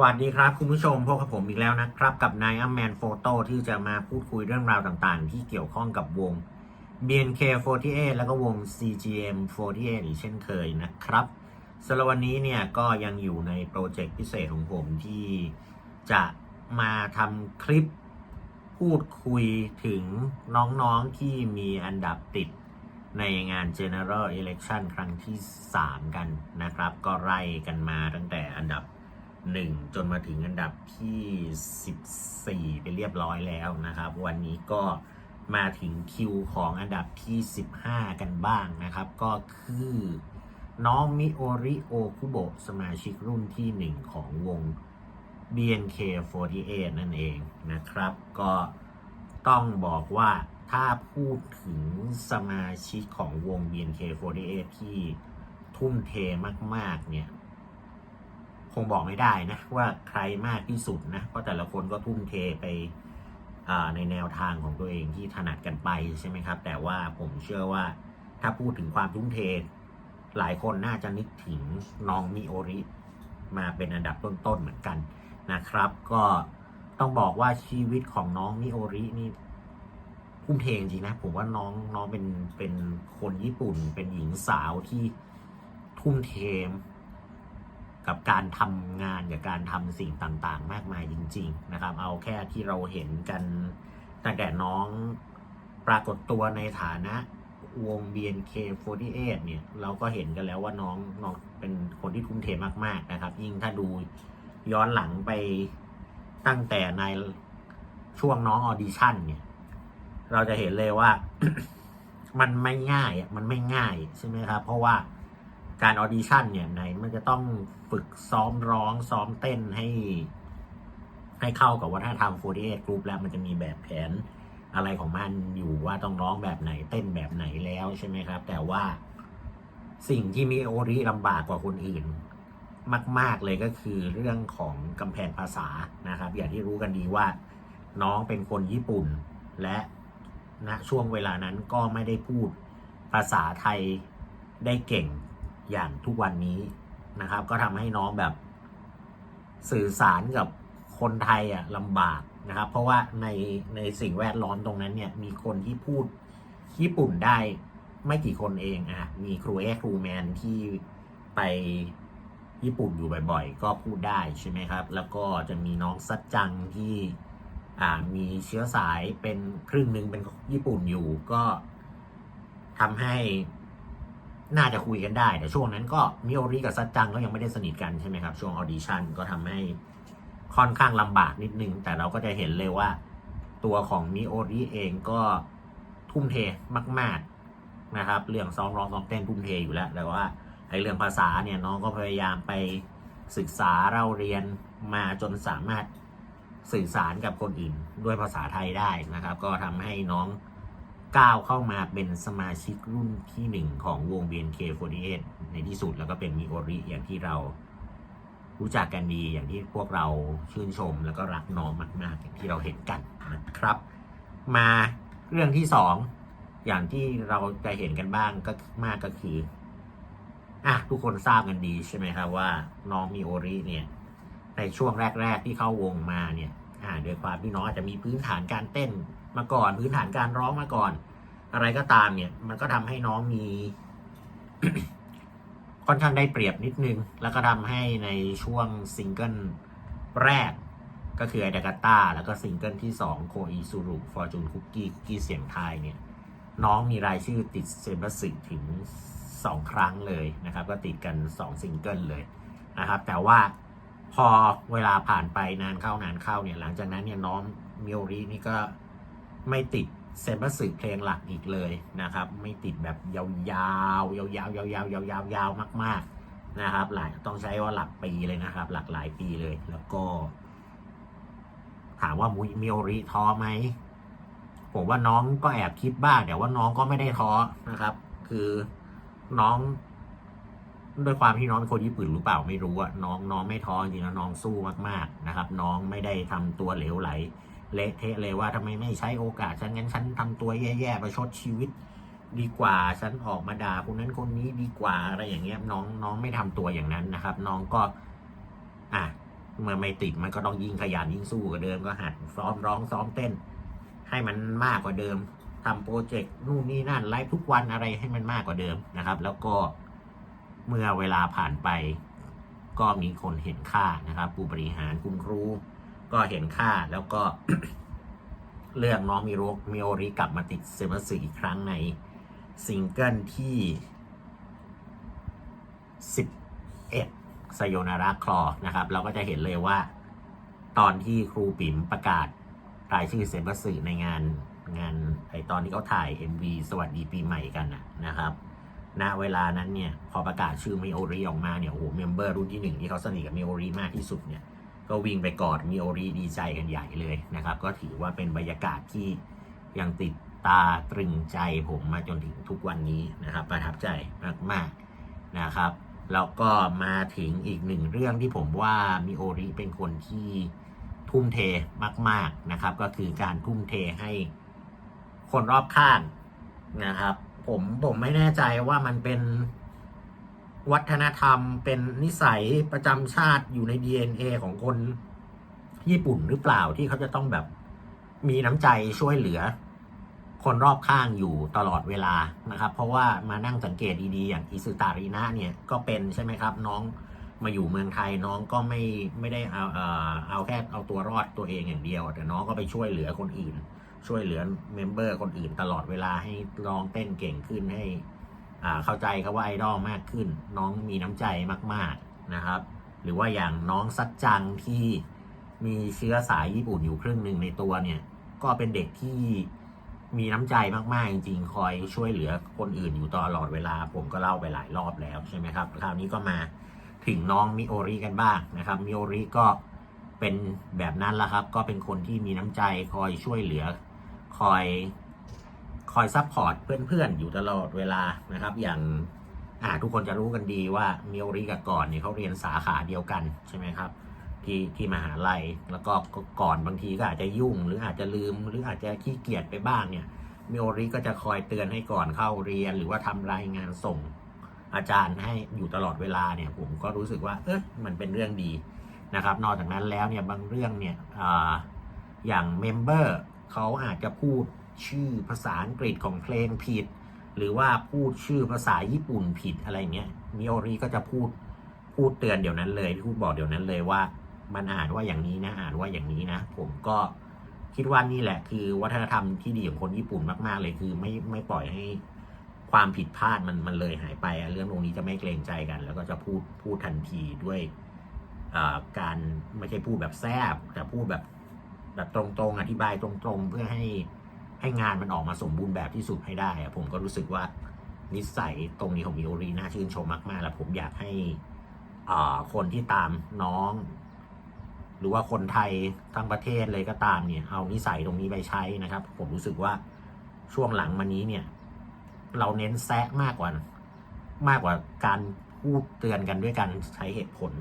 วัสดีครับ คุณผู้ชมพบกับผมอีกแล้วนะครับ กับนายอัมแมนโฟโต้ที่จะมาพูดคุยเรื่องราวต่างๆ ที่เกี่ยวข้องกับวง BNK48 แล้วก็วง CGM48 อีกเช่นเคยนะครับสำหรับวันนี้เนี่ยก็ยังอยู่ในโปรเจกต์พิเศษของผมที่จะมาทำคลิปพูดคุยถึงน้องๆที่มีอันดับติดในงาน General Election ครั้งที่ 3 กันนะครับ ก็ไล่กันมาตั้งแต่อันดับ 1 จนมาถึงอันดับที่ 14 ไปเรียบร้อยแล้วนะครับ วันนี้ก็มาถึงคิวของอันดับที่ 15 กันบ้างนะครับ ก็คือน้องมิโอริโอคุโบะสมาชิกรุ่นที่ 1 ของวง BNK48 นั่นเองนะครับ ก็ต้องบอกว่าถ้าพูดถึงสมาชิกของวง BNK48 ที่ทุ่มเทมาก ๆ เนี่ย คงบอกไม่ได้นะว่าใครมากที่สุดนะเพราะแต่ละคนก็ทุ่มเทไปในแนวทางของตัวเองที่ถนัดกันไปใช่ไหมครับ แต่ว่าผมเชื่อว่าถ้าพูดถึงความทุ่มเท หลายคนน่าจะนึกถึงน้องมิโอริ มาเป็นอันดับต้นๆเหมือนกันนะครับ ก็ต้องบอกว่าชีวิตของน้องมิโอรินี่ทุ่มเทจริงนะ ผมว่าน้องน้องเป็นเป็นคนญี่ปุ่น เป็นหญิงสาวที่ทุ่มเท กับการทำงานกับการทำสิ่งต่างๆ มากมายจริง ๆ นะครับ เอาแค่ที่เราเห็นกันตั้งแต่น้องปรากฏตัวในฐานะวง BNK48 เนี่ยเราก็เห็นกันแล้วว่าน้องน้องเป็นคนที่ทุ่มเทมากๆนะครับ ยิ่งถ้าดูย้อนหลังไปตั้งแต่ในช่วงน้องออดิชั่นเนี่ยเราจะเห็นเลยว่า มันไม่ง่ายอะมันไม่ง่ายใช่ไหมครับ เพราะว่า การออดิชั่นเนี่ยไหนมันจะต้องฝึกซ้อมร้องซ้อมเต้นให้ ให้เข้ากับวัฒนธรรม48 Group แล้วมันจะมีแบบแผนอะไรของมันอยู่ว่าต้องร้องแบบไหนเต้นแบบไหนแล้วใช่ไหมครับ แต่ว่าสิ่งที่มีโอริลำบากกว่าคนอื่น มาก ๆเลยก็คือเรื่องของกำแพงภาษานะครับ อย่างที่รู้กันดีว่า น้องเป็นคนญี่ปุ่น และณช่วงเวลานั้นก็ไม่ได้พูดภาษาไทยได้เก่ง อย่างทุกวันนี้นะครับ ก็ทำให้น้องแบบสื่อสารกับคนไทยอะลำบากนะครับ เพราะว่าในในสิ่งแวดล้อมตรงนั้นเนี่ยมีคนที่พูดญี่ปุ่นได้ไม่กี่คนเองอะมีครูเอครูแมนที่ไปญี่ปุ่นอยู่บ่อยๆ ก็พูดได้ใช่ไหมครับ แล้วก็จะมีน้องซัดจังที่อ่ามีเชื้อสายเป็นครึ่งหนึ่งเป็นญี่ปุ่นอยู่ก็ทำให้ น่าจะคุยกันได้ แต่ช่วงนั้นก็มิโอริกับซัดจังก็ยังไม่ได้สนิทกันใช่ไหมครับ ช่วงออดิชั่นก็ทำให้ค่อนข้างลำบากนิดนึง แต่เราก็จะเห็นเลยว่า ตัวของมิโอริเองก็ทุ่มเทมาก ๆนะครับ เรื่องซ้อมร้องซ้อมเต้นทุ่มเทอยู่แล้ว แต่ว่าไอ้เรื่องภาษาเนี่ยน้องก็พยายามไปศึกษาเราเรียนมาจนสามารถสื่อสารกับคนอื่นด้วยภาษาไทยได้นะครับ ก็ทำให้น้อง ก้าวเข้ามาเป็นสมาชิกรุ่นที่หนึ่งของวง BNK48 ในที่สุดแล้วก็เป็นมิโอริอย่างที่เรารู้จักกันดีอย่างที่พวกเราชื่นชมแล้วก็รักน้องมากๆอย่างที่เราเห็นกันนะครับ มาเรื่องที่สองอย่างที่เราจะเห็นกันบ้างก็มากก็คืออะทุกคนทราบกันดีใช่ไหมครับว่าน้องมิโอริเนี่ยในช่วงแรก ๆ ที่เข้าวงมาเนี่ยอ่าโดยความที่น้องอาจจะมีพื้นฐานการเต้น มาก่อน พื้นฐานการร้องมาก่อน อะไรก็ตามเนี่ย มันก็ทำให้น้องมี ค่อนข้างได้เปรียบนิดนึง แล้วก็ทำให้ในช่วงซิงเกิลแรก ก็คือไอดกาตาแล้วก็ซิงเกิลที่2โคอีซูรุฟอร์จูนคุกกี้คุกกี้เสียงไทยเนี่ย น้องมีรายชื่อติดเซมบัสถึง 2 ครั้งเลยนะครับ ก็ติดกัน 2 ซิงเกิลเลยนะครับ แต่ว่าพอเวลาผ่านไปนานเข้านานเข้าเนี่ย หลังจากนั้นเนี่ยน้องมิโอรินี่ก็ ไม่ติดเซมบัสเพลงหลักอีกเลยนะครับ ไม่ติดแบบยาวๆยาวๆยาวๆยาวๆยาวๆยาวมากๆนะครับ หลายต้องใช้ว่าหลักปีเลยนะครับ หลักหลายปีเลย แล้วก็ ถามว่ามุยมิโอริท้อไหมผมว่าน้องก็แอบคิดบ้างแต่ว่าน้องก็ไม่ได้ท้อนะครับ คือน้องด้วยความที่น้องเป็นคนญี่ปุ่นหรือเปล่าไม่รู้อะน้องน้องไม่ท้อจริงๆแล้วน้องสู้มากๆนะครับ น้องไม่ได้ทำตัวเหลวไหล เละเทะเลยว่าทำไมไม่ใช้โอกาสฉันงั้นฉันทำตัวแย่ๆประชดชีวิต ดีกว่าฉันออกมาด่าคนนั้นคนนี้ดีกว่าอะไรอย่างเงี้ยน้องน้องไม่ทำตัวอย่างนั้นนะครับ น้องก็ อะเมื่อไม่ติดมันก็ต้องยิ่งขยันยิ่งสู้กว่าเดิมก็หัดซ้อมร้องซ้อมเต้น ให้มันมากกว่าเดิมทำโปรเจกต์นู่นนี่นั่นไลฟ์ทุกวันอะไรให้มันมากกว่าเดิมนะครับ แล้วก็เมื่อเวลาผ่านไป ก็มีคนเห็นค่านะครับผู้บริหารคุณครู ก็เห็นค่าแล้วก็ เลือกน้องมิโรกมิโอริกลับมาติดเซมัสึอีกครั้งในซิงเกิลที่ 11สยนาราคลอนะครับ เราก็จะเห็นเลยว่า ตอนที่ครูปิ๋มประกาศรายชื่อเซมัสึในงานงานไอตอนที่เขาถ่าย MV สวัสดีปีใหม่กันนะนะครับณเวลานั้นเนี่ย พอประกาศชื่อมิโอริออกมาเนี่ยโอ้โหเมมเบอร์รุ่นที่หนึ่งที่เขาสนิทกับมิโอริมากที่สุดเนี่ย ก็วิ่งไปกอดมิโอริดีใจกันใหญ่เลยนะครับ ก็ถือว่าเป็นบรรยากาศที่ยังติดตาตรึงใจผมมาจนถึงทุกวันนี้นะครับ ประทับใจมากๆนะครับแล้วก็มาถึงอีกหนึ่งเรื่องที่ผมว่ามิโอริเป็นคนที่ทุ่มเทมาก ๆนะครับ ก็คือการทุ่มเทให้คนรอบข้างนะครับ ผมผมไม่แน่ใจว่ามันเป็น วัฒนธรรม เป็นนิสัยประจำชาติอยู่ใน DNA ของคนญี่ปุ่นหรือเปล่าที่เขาจะต้องแบบมีน้ำใจช่วยเหลือ คนรอบข้างอยู่ตลอดเวลานะครับ เพราะว่ามานั่งสังเกตดีๆ อย่างอิสุตารินะเนี่ยก็เป็นใช่ไหมครับ น้องมาอยู่เมืองไทยน้องก็ไม่ไม่ได้เอาเอ่อเอาแค่เอาตัวรอดตัวเองอย่างเดียว แต่น้องก็ไปช่วยเหลือคนอื่น ช่วยเหลือเมมเบอร์คนอื่นตลอดเวลาให้ร้องเต้นเก่งขึ้นให้ เข้าใจเขาว่าไอดอลมากขึ้น น้องมีน้ำใจมากๆนะครับ หรือว่าอย่างน้องซัดจังที่มีเชื้อสายญี่ปุ่นอยู่ครึ่งหนึ่งในตัวเนี่ย ก็เป็นเด็กที่มีน้ำใจมากๆ จริงๆ คอยช่วยเหลือคนอื่นอยู่ตลอดเวลา ผมก็เล่าไปหลายรอบแล้วใช่ไหมครับ คราวนี้ก็มาถึงน้องมิโอริกันบ้างนะครับ มิโอริก็เป็นแบบนั้นละครับ ก็เป็นคนที่มีน้ำใจคอยช่วยเหลือ คอย คอยซัพพอร์ตเพื่อนๆ อยู่ตลอดเวลานะครับ อย่างอ่าทุกคนจะรู้กันดีว่ามิโอริกับก่อนเนี่ยเขาเรียนสาขาเดียวกันใช่ไหมครับที่ที่มหาลัยแล้วก็ก่อนบางทีก็อาจจะยุ่ง หรืออาจจะลืม หรืออาจจะขี้เกียจไปบ้างเนี่ยมิโอริก็จะคอยเตือนให้ก่อนเข้าเรียน หรือว่าทำรายงานส่งอาจารย์ให้อยู่ตลอดเวลาเนี่ยผมก็รู้สึกว่าเออมันเป็นเรื่องดีนะครับ นอกจากนั้นแล้วเนี่ยบางเรื่องเนี่ยอาอย่างเมมเบอร์เขาอาจจะพูด ชื่อภาษาอังกฤษของเพลงผิด หรือว่าพูดชื่อภาษาญี่ปุ่นผิดอะไรเงี้ยมิโอริก็จะพูดพูดเตือนเดี๋ยวนั้นเลยพูดบอกเดี๋ยวนั้นเลยว่า มันอ่านว่าอย่างนี้นะอ่านว่าอย่างนี้นะ ผมก็คิดว่านี่แหละคือวัฒนธรรมที่ดีของคนญี่ปุ่นมาก ๆ เลยคือไม่ไม่ปล่อยให้ความผิดพลาดมันมันเลยหายไป เรื่องตรงนี้จะไม่เกรงใจกัน แล้วก็จะพูดพูดทันทีด้วยการไม่ใช่พูดแบบแซบแต่พูดแบบแบบตรงๆ อธิบายตรงๆ เพื่อให้ ให้งานมันออกมาสมบูรณ์แบบที่สุดให้ได้อะผมก็รู้สึกว่านิสัยตรงนี้ของมิโอรีน่าชื่นชมมากๆ แล้วผมอยากให้คนที่ตามน้อง หรือว่าคนไทยทั้งประเทศเลยก็ตามเนี่ย เอานิสัยตรงนี้ไปใช้นะครับ ผมรู้สึกว่าช่วงหลังมานี้เนี่ย เราเน้นแซะมากกว่ามากกว่าการพูดเตือนกันด้วยการใช้เหตุผล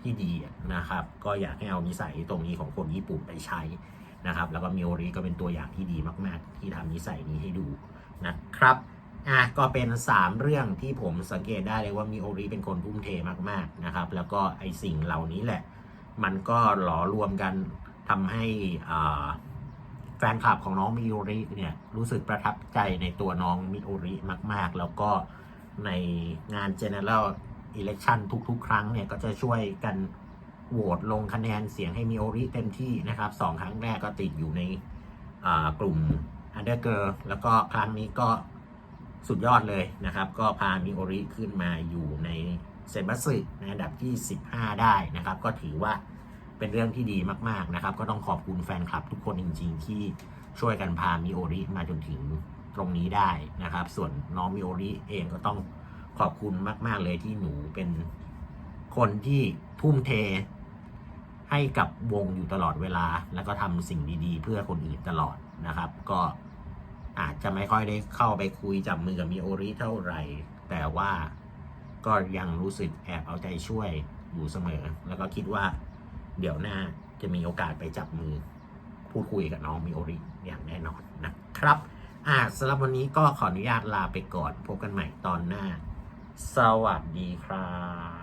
ที่ดีนะครับ ก็อยากให้เอานิสัยตรงนี้ของคนญี่ปุ่นไปใช้ นะครับ แล้วก็มิโอริก็เป็นตัวอย่างที่ดีมาก ๆ ที่ทำนิสัยนี้ให้ดูนะครับอะก็เป็น 3 เรื่องที่ผมสังเกตได้เลยว่ามิโอริเป็นคนทุ่มเทมากๆนะครับ แล้วก็ไอสิ่งเหล่านี้แหละ มันก็หลอรวมกันทำให้อ่าแฟนคลับของน้องมิโอริเนี่ยรู้สึกประทับใจในตัวน้องมิโอริมาก ๆ แล้วก็ในงาน General Election ทุก ๆ ครั้งเนี่ยก็จะช่วยกัน โหวตลงคะแนนเสียงให้มิโอริเต็มที่นะครับสองครั้งแรกก็ติดอยู่ในกลุ่ม Undergirl แล้วก็ครั้งนี้ก็สุดยอดเลยนะครับ ก็พามิโอริขึ้นมาอยู่ในเซบัสึในอันดับที่ 15 ได้นะครับ ก็ถือว่าเป็นเรื่องที่ดีมากๆนะครับ ก็ต้องขอบคุณแฟนคลับทุกคนจริง ๆ ที่ช่วยกันพามิโอริมาจนถึงตรงนี้ได้นะครับ ส่วนน้องมิโอริเองก็ต้องขอบคุณมาก ๆ เลยที่หนูเป็นคนที่ทุ่มเท ให้กับวงอยู่ตลอดเวลา แล้วก็ทำสิ่งดีๆ เพื่อคนอื่นตลอดนะครับ ก็อาจจะไม่ค่อยได้เข้าไปคุยจับมือกับมิโอริเท่าไหร่ แต่ว่าก็ยังรู้สึกแอบเอาใจช่วยอยู่เสมอ แล้วก็คิดว่าเดี๋ยวหน้าจะมีโอกาสไปจับมือ พูดคุยกับน้องมิโอริอย่างแน่นอนนะครับ อ่าสำหรับวันนี้ก็ขออนุญาตลาไปก่อน พบกันใหม่ตอนหน้า สวัสดีครับ